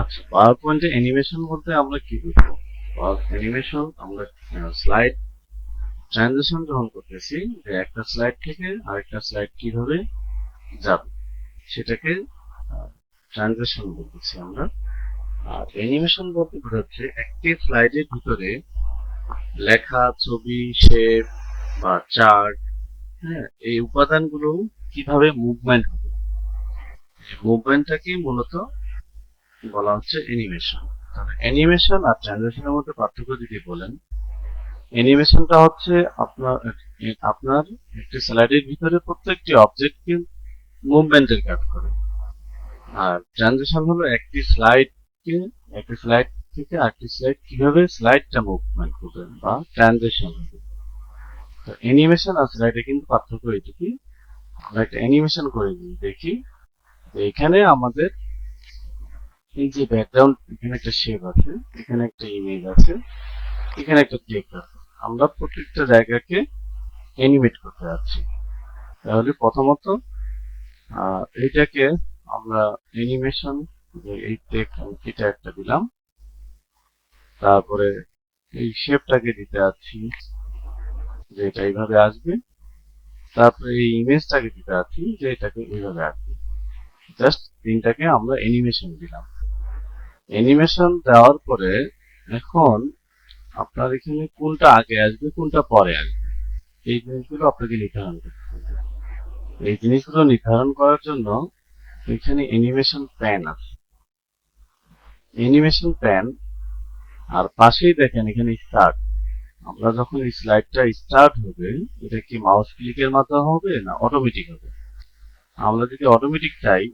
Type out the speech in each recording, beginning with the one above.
আচ্ছা পাওয়ার পয়েন্টে অ্যানিমেশন বলতে আমরা কি বুঝব? অ্যানিমেশন আমরা স্লাইড ট্রানজিশন যখন করতেছি, যে একটা স্লাইড থেকে আরেকটা স্লাইড কীভাবে যাবে, সেটাকে ট্রানজিশন বলতেছি আমরা। আর অ্যানিমেশন বলতে বোঝাচ্ছে একটি স্লাইডের ভিতরে লেখা, ছবি শেপ বা চার্ট হ্যাঁ এই উপাদানগুলো কীভাবে মুভমেন্ট হবে? মুভমেন্টটাকে মূলত বলা হচ্ছে? অ্যানিমেশন অ্যানিমেশন আর ট্রানজিশনের মধ্যে পার্থক্য যদি বলেন অ্যানিমেশনটা হচ্ছে আপনার আপনার একটি স্লাইডের ভিতরে প্রত্যেকটি অবজেক্টকে মুভমেন্টের কাজ করে। আর ট্রানজিশন হলো একটি স্লাইডকে একটি স্লাইড থেকে আরেকটি স্লাইড কীভাবে স্লাইডটা মুভমেন্ট করবে বা ট্রানজিশন হবে। তো অ্যানিমেশন আর স্লাইডে কিন্তু পার্থক্য এটুকুই। আমরা একটা অ্যানিমেশন করে দিই দেখি এখানে আমাদের এই যে ব্যাকগ্রাউন্ড এখানে একটা শেপ আছে, এখানে একটা ইমেজ আছে, এখানে একটা টেক্সট আছে। আমরা প্রত্যেকটা জায়গাকে অ্যানিমেট করতে যাচ্ছি। তাহলে প্রথমত এইটাকে আমরা অ্যানিমেশন এই টেক্সট এটা একটা দিলাম। তারপরে এই শেপটাকে দিতে যাচ্ছি, যে এটা এইভাবে আসবে। তারপরে এই ইমেজটাকে দিতে যাচ্ছি, যে এটাকে এইভাবে আসবে। জাস্ট তিনটাকে আমরা অ্যানিমেশন দিলাম। অ্যানিমেশন দেওয়ার পরে এখন আপনার এখানে কোনটা আগে আসবে, কোনটা পরে আসবে? এই জিনিসগুলো আপনাকে নির্ধারণ করতে এই জিনিসগুলো নির্ধারণ করার জন্য এখানে অ্যানিমেশন প্যান আছে। অ্যানিমেশন প্যান আর পাশেই দেখেন এখানে স্টার্ট আমরা যখন এই স্লাইডটা স্টার্ট হবে, এটা কি মাউস ক্লিকের মাধ্যমে হবে না অটোমেটিক হবে? আমরা যদি অটোমেটিক চাই,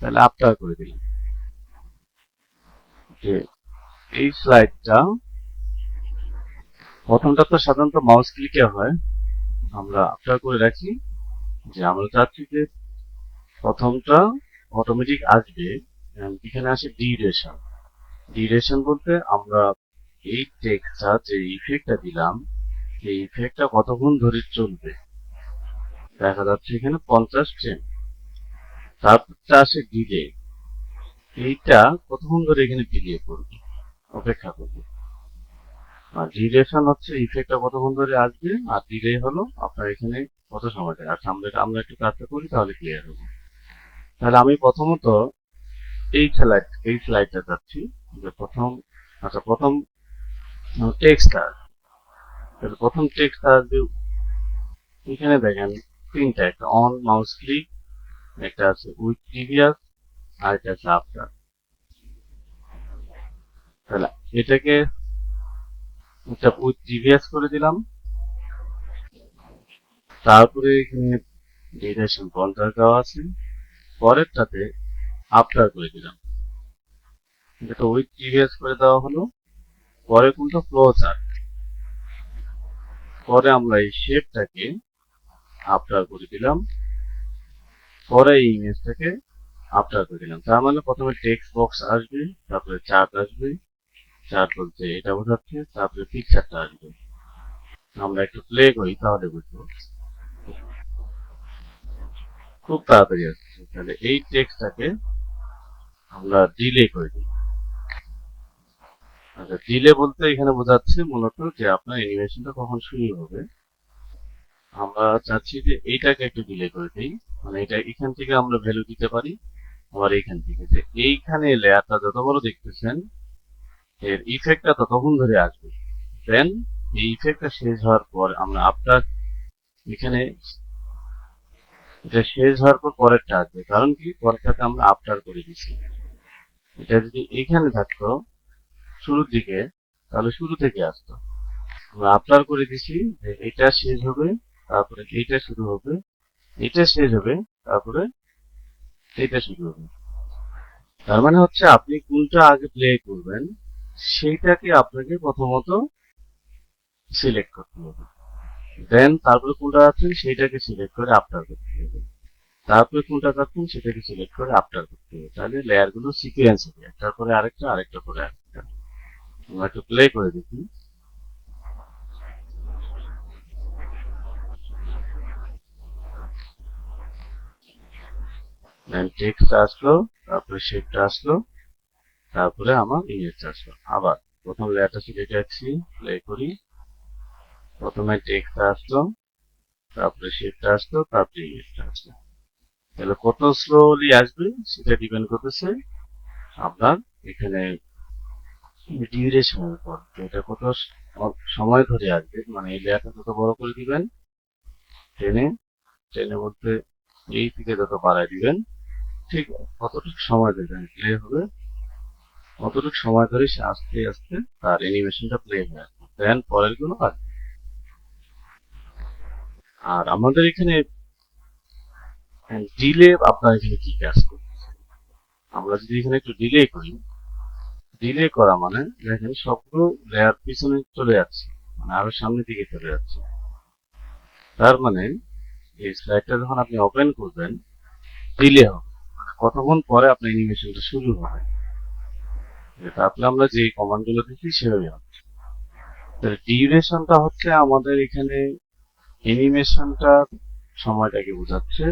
তাহলে আফটার করে দিলাম। যে এই স্লাইডটা প্রথমটা তো সাধারণত মাউস ক্লিকে হয়। আমরা আফটার করে রাখি যে আমরা চাচ্ছি যে প্রথমটা অটোমেটিক আসবে এখানে আসে ডিউরেশন ডিউরেশন বলতে আমরা এই টেক্সটটা যে ইফেক্টটা দিলাম এই ইফেক্টটা কতক্ষণ ধরে চলবে? দেখা যাচ্ছে এখানে পঞ্চাশ ফ্রেম তারপরটা আসে ডিলে এইটা কতক্ষণ ধরে এখানে ডিলে করবে অপেক্ষা করবে। আর ডিউরেশন হচ্ছে ইফেক্টটা কতক্ষণ ধরে আসবে, আর ডিলে হলো আপনার এখানে কত সময় লাগে আচ্ছা আমরা আমরা একটু কাজটা করি, তাহলে ক্লিয়ার হবে তাহলে আমি প্রথমত এই স্লাইড এই স্লাইডটা যাচ্ছি। যে প্রথম আচ্ছা প্রথম টেক্সটটা তাহলে প্রথম টেক্সটটা আসবে এখানে দেখেন তিনটা, একটা অন মাউস ক্লিক একটা আছে উইথ প্রিভিয়াস আর একটা আছে আফটার তাহলে এটাকে উইথ প্রিভিয়াস করে দিলাম। তারপরে এখানে ডিউরেশন পঞ্চাশ দেওয়া আছে। পরেরটাতে আফটার করে দিলাম। যেটা উইথ প্রিভিয়াস করে দেওয়া হলো। পরে কোনটা? ফ্লো চার্ট পরে আমরা এই শেপটাকে আফটার করে দিলাম। পরে এই ইমেজটাকে আফটার করে দিলাম। তার মানে প্রথমে টেক্সট বক্স আসবে, তারপরে চার্ট আসবে। চার্ট বলতে এটা বোঝাচ্ছে, তারপরে পিকচারটা আসবে। আমরা একটু প্লে করি, তাহলে বুঝব। খুব তাড়াতাড়ি আসছে। তাহলে এই টেক্সটটাকে আমরা ডিলে করে দিই। আচ্ছা ডিলে বলতে এখানে বোঝাচ্ছে মূলত যে আপনার অ্যানিমেশনটা কখন শুরু হবে। আমরা চাচ্ছি যে এইটাকে একটু ডিলে করে দিই। মানে এটা এখান থেকে আমরা ভ্যালু দিতে পারি। আবার এইখান থেকে যে এইখানে লেয়ারটা যত বড় দেখতেছেন, এর ইফেক্টটা ততক্ষণ ধরে আসবে। দেন এই ইফেক্টটা শেষ হওয়ার পর আমরা আফটার এখানে এটা শেষ হওয়ার পর পরেরটা আসবে। কারণ কি? পরেরটাতে আমরা আফটার করে দিচ্ছি এটা যদি এখানে থাকতো, শুরুর দিকে, তাহলে শুরু থেকে আসতো। আমরা আফটার করে দিছি যে এটা শেষ হবে, তারপরে এইটা শুরু হবে, এটা শেষ হবে, তারপরে এইটা শুরু হবে। তার মানে হচ্ছে আপনি কোনটা আগে প্লে করবেন, সেইটাকে আপনাকে প্রথমত সিলেক্ট করতে হবে। দেন তারপরে কোনটা আছেন সেইটাকে সিলেক্ট করে আফটার করতে হবে। তারপরে কোনটা চাচ্ছেন সেটাকে সিলেক্ট করে আফটার করতে হবে। তাহলে লেয়ারগুলো সিকুয়েন্স হবে। একটার পরে আরেকটা আরেকটা পরে আরেকটা। একটু প্লে করে দেখি। টেক্সট আসলো তারপরে শেপটা আসলো তারপরে আমার ইমেজটা আসলো আবার প্রথম লেয়ারটা সিলেক্ট রাখছি প্লে করি। প্রথমে টেক্সট আসলো তারপরে শেপটা আসলো তারপরে ইমেজটা আসলো তাহলে কত স্লোলি আসবে সেটা ডিপেন্ড করতেছে আপনার এখানে ডিউরেশনের উপর। এটা কত সময় ধরে আসবে মানে এই লেয়ারটা যত বড় করে দিবেন, টেনে টেনে বলতে এই থেকে যত বাড়ায় দিবেন। ঠিক। কতটুকু সময় দেবেন প্লে হবে? কতটুকু সময় ধরে সে আস্তে আস্তে তার অ্যানিমেশনটা প্লে হয়ে আসবে? দেন পরেরগুলো আসবে আর আমাদের এখানে ডিলে আপনার এখানে কি কাজ করতেছে আমরা যদি এখানে একটু ডিলে করি ডিলে করা মানে দেখেন সবগুলো লেয়ার পিছনে চলে যাচ্ছে মানে আরও সামনের দিকে চলে যাচ্ছে। তার মানে এই স্লাইডটা যখন আপনি ওপেন করবেন ডিলে হবে। কতক্ষণ পরে আপনার অ্যানিমেশনটা শুরু হবে তারপরে আমরা যে কমান্ডগুলো দিচ্ছি সেভাবে হবে ডিউরেশনটা হচ্ছে আমাদের এখানে অ্যানিমেশনটা সময়টাকে বোঝাচ্ছে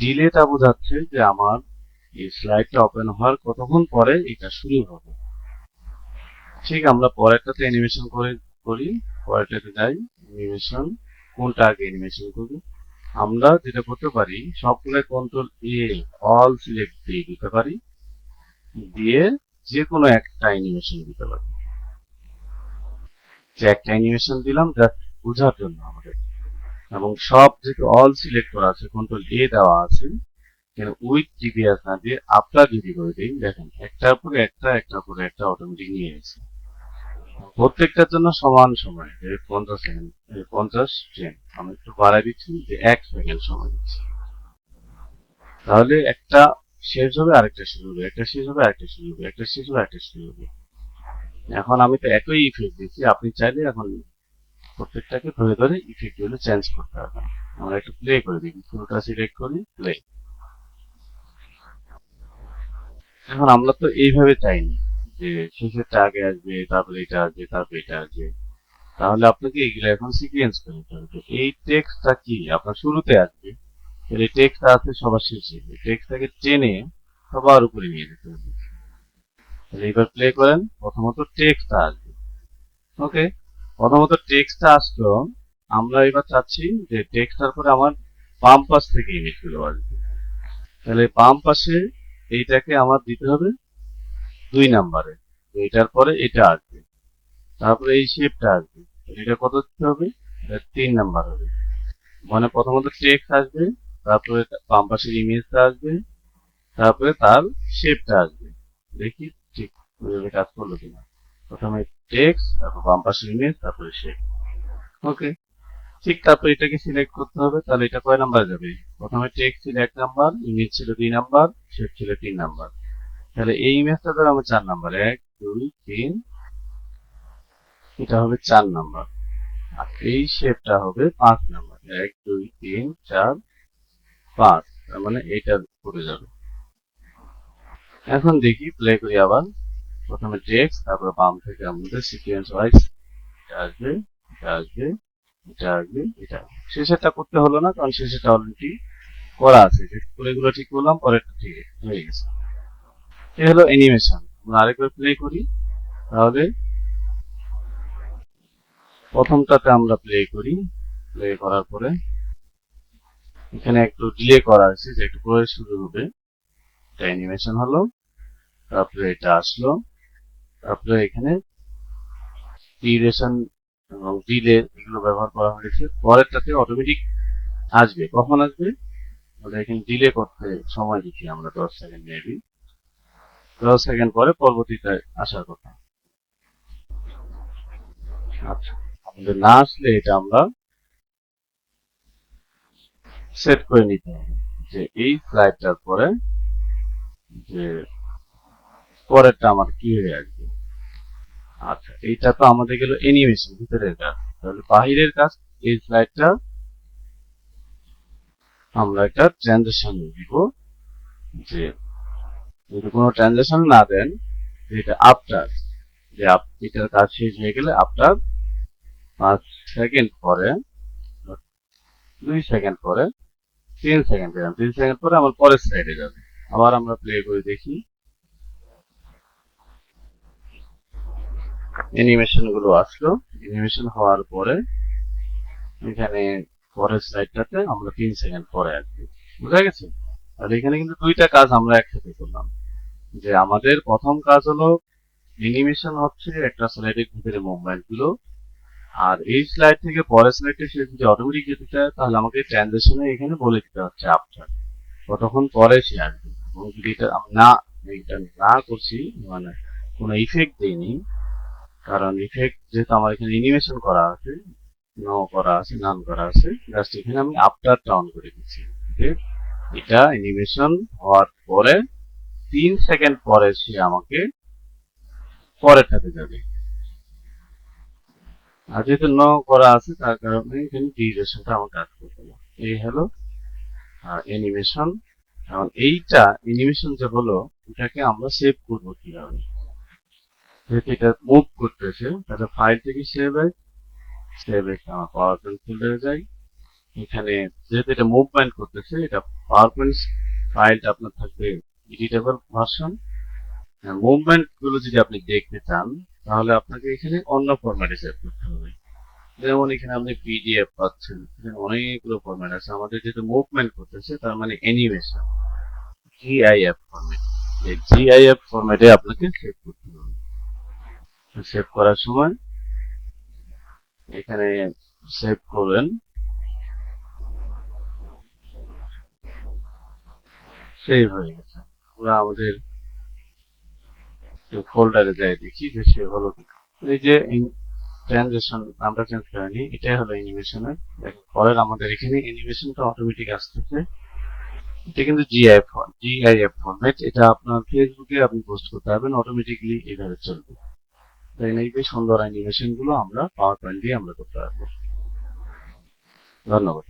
ডিলেটা বোঝাচ্ছে যে আমার এই স্লাইডটা ওপেন হওয়ার কতক্ষণ পরে এটা শুরু হবে। ঠিক, আমরা পরেরটাতে অ্যানিমেশন করে করি, পরেরটাতে যাই অ্যানিমেশন কোনটা আগে অ্যানিমেশন করব? আমরা যেটা করতে পারি সবগুলো কন্ট্রোল এ অল সিলেক্ট দিয়ে দিতে পারি। দিয়ে যে কোনো একটা অ্যানিমেশন দিতে পারি। যে একটা অ্যানিমেশন দিলাম জাস্ট বোঝার জন্য আমাদের। এবং সব যেহেতু অল সিলেক্ট করা আছে কন্ট্রোল এ দেওয়া আছে, কিন্তু উইথ জিপিএস না দিয়ে আপনার যদি করে দিই, দেখেন, একটার পরে একটা, একটার পরে একটা অটোমেটিক নিয়ে গেছে প্রত্যেকটার জন্য সমান সময় পঞ্চাশ সেকেন্ড পঞ্চাশ ট্রেন আমি একটু বাড়াই দিচ্ছি যে এক সেকেন্ড সময় দিচ্ছি। তাহলে একটা শেষ হবে, আরেকটা শুরু হবে, একটা শেষ হবে, আরেকটা শুরু হবে, একটা শেষ হবে, আরেকটা শুরু হবে। এখন আমি তো একই ইফেক্ট দিচ্ছি, আপনি চাইলে এখন প্রত্যেকটাকে ধরে ধরে ইফেক্টগুলো চেঞ্জ করতে হবে আমরা একটু প্লে করে দিই পুরোটা সিলেক্ট করি প্লে এখন আমরা তো এইভাবে চাইনি। যে শেষেরটা আগে আসবে, তারপরে এটা আসবে, তারপরে এটা আসবে। তাহলে আপনাকে এগুলো এখন সিকুয়েন্স করে নিতে হবে। এই টেক্সটটা কি? আপনার শুরুতে আসবে এই টেক্সটটা আছে সবার শেষে। টেক্সটটাকে টেনে সবার উপরে নিয়ে যেতে হবে। তাহলে এবার প্লে করেন, প্রথমত টেক্সটটা আসবে। ওকে প্রথমত টেক্সটটা আসলো, আমরা এবার চাচ্ছি যে টেক্সটার পরে আমার বাম পাশ থেকে ইমেজগুলো আসবে। তাহলে বাম পাশে এইটাকে আমার দিতে হবে দুই নাম্বারে। এটার পরে এটা আসবে। তারপরে এই শেপটা আসবে। এটা কত দিতে হবে? এটা তিন নাম্বার হবে। মানে প্রথমত টেক্সট আসবে তারপরে বাম পাশের ইমেজটা আসবে তারপরে তার শেপটা আসবে। দেখি ঠিক কাজ করল কিনা। প্রথমে টেক্সট তারপর বাম পাশের ইমেজ তারপরে শেপ ওকে ঠিক তারপর এটাকে সিলেক্ট করতে হবে। তাহলে এটা কয় নাম্বার যাবে? প্রথমে টেক্সট ছিল এক নাম্বার ইমেজ ছিল দুই নাম্বার শেপ ছিল তিন নাম্বার। তাহলে এই ইমেজটা ধরো চার নাম্বার। এক, দুই, তিন। এটা হবে চার নাম্বার। আর এই শেপটা হবে পাঁচ নাম্বার। এক, দুই, তিন, চার, পাঁচ। তার মানে এইটা পড়ে যাবে। এখন দেখি প্লে করি আবার। প্রথমে টেক্সট তারপর বাম থেকে আমাদের সিকুয়েন্স ওয়াইজ এটা আসবে এটা আসবে এটা আসবে, এটা। শেষেরটা করতে হলো না, কারণ শেষেরটা অলরেডি করা আছে। যে এগুলো ঠিক করলাম, পরেরটা ঠিক হয়ে গেছে। এ হলো অ্যানিমেশন আমরা আরেকবার প্লে করি। তাহলে প্রথমটাতে আমরা প্লে করি। প্লে করার পরে এখানে একটু ডিলে করা আছে, যে একটু পরে শুরু হবে। এটা অ্যানিমেশন হলো। তারপরে এটা আসলো। তারপরে এখানে ডিউরেশন এবং ডিলে এগুলো ব্যবহার করা হয়েছে। পরেরটাতে অটোমেটিক আসবে। কখন আসবে? আমরা এখানে ডিলে করতে সময় দিচ্ছি আমরা দশ সেকেন্ড মেবি দশ সেকেন্ড পরে পরবর্তীতে আসার কথা। আচ্ছা আমাদের না আসলে এটা আমরা সেট করে নিতে হবে যে এই স্লাইডটার পরে যে পরেরটা আমার কি হয়ে আসবে। আচ্ছা এইটা তো আমাদের গেল অ্যানিমেশন ভিতরের কাজ। তাহলে বাহিরের কাজ, এই স্লাইডটা আমরা একটা ট্রানজেকশন দিব যে যদি কোনো ট্রানজেকশন না দেন, যেটা আফটার যে এটার কাজ শেষ হয়ে গেলে আফটার পাঁচ সেকেন্ড পরে, দুই সেকেন্ড পরে, তিন সেকেন্ড দিলাম তিন সেকেন্ড পরে আমার পরের স্লাইডে যাবে। আবার আমরা প্লে করে দেখি। অ্যানিমেশনগুলো আসলো। অ্যানিমেশন হওয়ার পরে, এখানে পরের স্লাইডটাতে আমরা তিন সেকেন্ড পরে আসব। বুঝা গেছে? তাহলে এখানে কিন্তু দুইটা কাজ আমরা একসাথে করলাম। যে আমাদের প্রথম কাজ হলো অ্যানিমেশন হচ্ছে একটা স্লাইডের ভিতরে মুভমেন্টগুলো আর এই স্লাইড থেকে পরের স্লাইডে সে যদি অটোমেটিক যেতে চায়, তাহলে আমাকে ট্রানজেকশনে এখানে বলে দিতে হচ্ছে আফটার কতক্ষণ পরে সে আসবে। এবং যদি এটা না এটা না করছি মানে কোনো ইফেক্ট দেইনি, কারণ ইফেক্ট যেহেতু আমার এখানে অ্যানিমেশন করা আছে নো করা আছে নান করা আছে জাস্ট এখানে আমি আফটারটা অন করে দিচ্ছি এটা অ্যানিমেশন হওয়ার পরে তিন সেকেন্ড পরে সে আমাকে পরেরটাতে যাবে। আর যেহেতু ন করা আছে, তার কারণে এখানে ডিউরেশনটা করতে এই হলো অ্যানিমেশন এইটা অ্যানিমেশন যে হলো, এটাকে আমরা সেভ করব কীভাবে? যেহেতু এটা মুভ করতেছে, তাহলে ফাইল থেকে সেভ হয়। সেভ এসে আমার পাওয়ার যাই এখানে যেহেতু এটা মুভমেন্ট করতেছে, এটা পাওয়ার পয়েন্ট ফাইলটা আপনার থাকবে এডিটেবল ভার্সন মুভমেন্টগুলো যদি আপনি দেখতে চান, তাহলে আপনাকে এখানে অন্য ফরম্যাটে সেভ করতে হবে। যেমন এখানে আপনি পিডিএফ পাচ্ছেন, এখানে অনেকগুলো ফরম্যাট আছে। আমাদের যেহেতু মুভমেন্ট করতেছে, তার মানে অ্যানিমেশন জিআইএফ ফরম্যাট এই জিআইএফ ফরম্যাটে আপনাকে সেভ করতে হবে। সেভ করার সময় এখানে সেভ করবেন। সেভ হয়ে গেছে আমরা আমাদের ফোল্ডারে যাই দেখি যে সে হলো এই যে ট্রানজেকশন নামটা চেঞ্জ করেনি এটাই হলো অ্যানিমেশনের দেখেন পরের আমাদের এখানে অ্যানিমেশনটা অটোমেটিক আসতেছে। এটা কিন্তু জিআইএফ জিআইএফ ফরম্যাট এটা আপনার ফেসবুকে আপনি পোস্ট করতে পারবেন অটোমেটিকলি এভাবে চলবে। তাই এই যে সুন্দর অ্যানিমেশনগুলো আমরা পাওয়ার পয়েন্ট দিয়ে আমরা করতে পারব। ধন্যবাদ।